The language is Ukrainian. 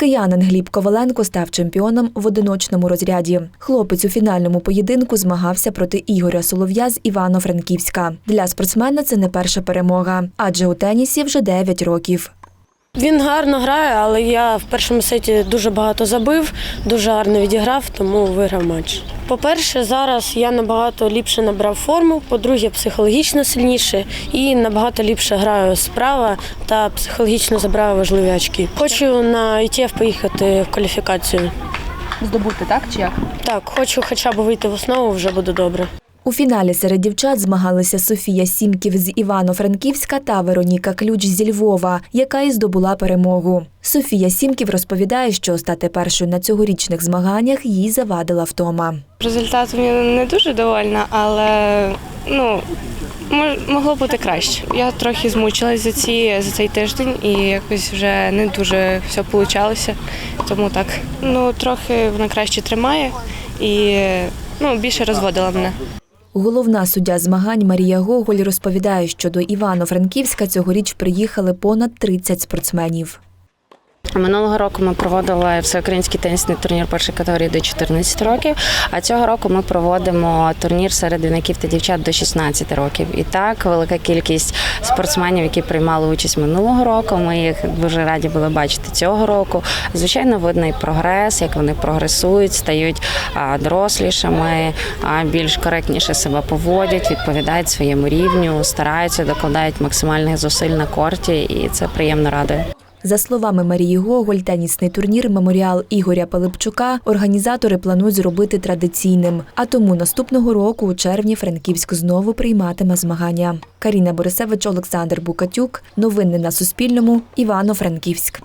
Киянин Гліб Коваленко став чемпіоном в одиночному розряді. Хлопець у фінальному поєдинку змагався проти Ігоря Солов'я з Івано-Франківська. Для спортсмена це не перша перемога, адже у тенісі вже 9 років. Він гарно грає, але я в першому сеті дуже багато забив, дуже гарно відіграв, тому виграв матч. По-перше, зараз я набагато ліпше набрав форму. По-друге, психологічно сильніше і набагато ліпше граю справа та психологічно забираю важливі очки. Хочу на ITF поїхати в кваліфікацію. Здобути, так чи як? Так, хочу хоча б вийти в основу, вже буде добре. У фіналі серед дівчат змагалися Софія Сімків з Івано-Франківська та Вероніка Ключ зі Львова, яка і здобула перемогу. Софія Сімків розповідає, що стати першою на цьогорічних змаганнях їй завадила втома. Результатом я не дуже довольна, але ну могло бути краще. Я трохи змучилась за ці за цей тиждень і якось вже не дуже все вийшло. Тому так. Ну трохи вона краще тримає і ну більше розводила мене. Головна суддя змагань Марія Гоголь розповідає, що до Івано-Франківська цьогоріч приїхали понад 30 спортсменів. Минулого року ми проводили всеукраїнський тенісний турнір першої категорії до 14 років. А цього року ми проводимо турнір серед юнаків та дівчат до 16 років. І так, велика кількість спортсменів, які приймали участь минулого року. Ми їх дуже раді були бачити цього року. Звичайно, видно і прогрес, як вони прогресують, стають дорослішими, більш коректніше себе поводять, відповідають своєму рівню, стараються, докладають максимальних зусиль на корті, і це приємно радує. За словами Марії Гоголь, тенісний турнір Меморіал Ігоря Пилипчука організатори планують зробити традиційним. А тому наступного року, у червні, Франківськ знову прийматиме змагання. Каріна Борисевич, Олександр Букатюк. Новини на Суспільному. Івано-Франківськ.